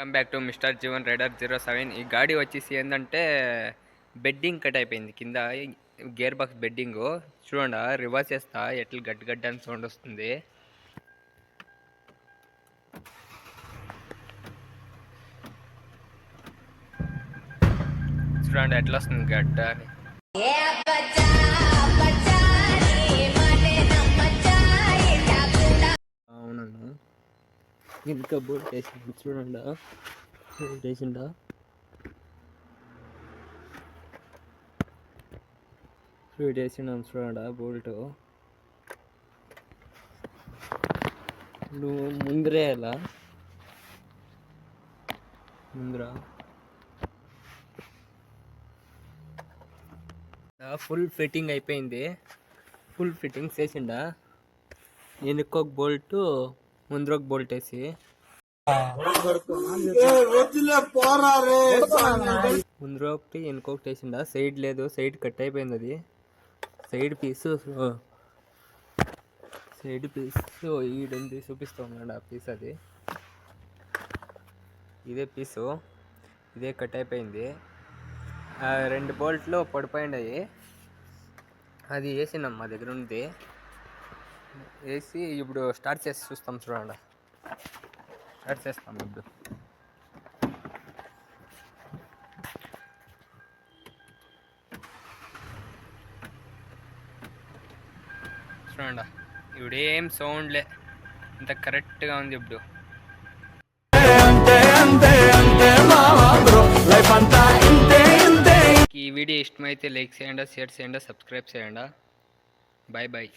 Welcome back to mister Jeevan rider zero seven ఈ గాడి వచ్చేసి ఏంటంటే బెడ్డింగ్ కట్ అయిపోయింది. కింద గేర్ బాక్స్ బెడ్డింగ్ చూడండి రివర్స్ చేస్తా ఎట్లా గట్టి గడ్డ అని సౌండ్ వస్తుంది. చూడండి ఎట్లా వస్తుంది గడ్డ అని. ఇంకా బోల్ట్ వేసింది చూడండి? బోట్ వేసిండా స్వీట్ వేసినాం చూడండి బోల్ట్? నువ్వు ముందరే ఎలా ముందర? ఫుల్ ఫిట్టింగ్ అయిపోయింది. ఫుల్ ఫిట్టింగ్ చేసిండా వెనుక ఒక బోల్ట్ ముందర ఒక బోల్ట్ వేసి. ముందర ఒకటి వెనుక వేసిండా సైడ్ లేదు సైడ్ కట్ అయిపోయింది అది. సైడ్ పీస్ సైడ్ పీస్ ఈడుంది చూపిస్తూ ఉన్నాడు ఆ పీస్ అది. ఇదే పీసు ఇదే కట్ అయిపోయింది. ఆ రెండు బోల్ట్లు పడిపోయినాయి. అది వేసినాం మా దగ్గర ఉంది వేసి ఇప్పుడు స్టార్ట్ చేసి చూస్తాం చూడండి. స్టార్ట్ చేస్తాం ఇప్పుడు. చూడండి. ఇప్పుడు ఏం సౌండ్లే ఇంత కరెక్ట్గా ఉంది ఇప్పుడు. ఈ వీడియో ఇష్టమైతే లైక్ చేయండి షేర్ చేయండి సబ్స్క్రైబ్ చేయండి. Bye bye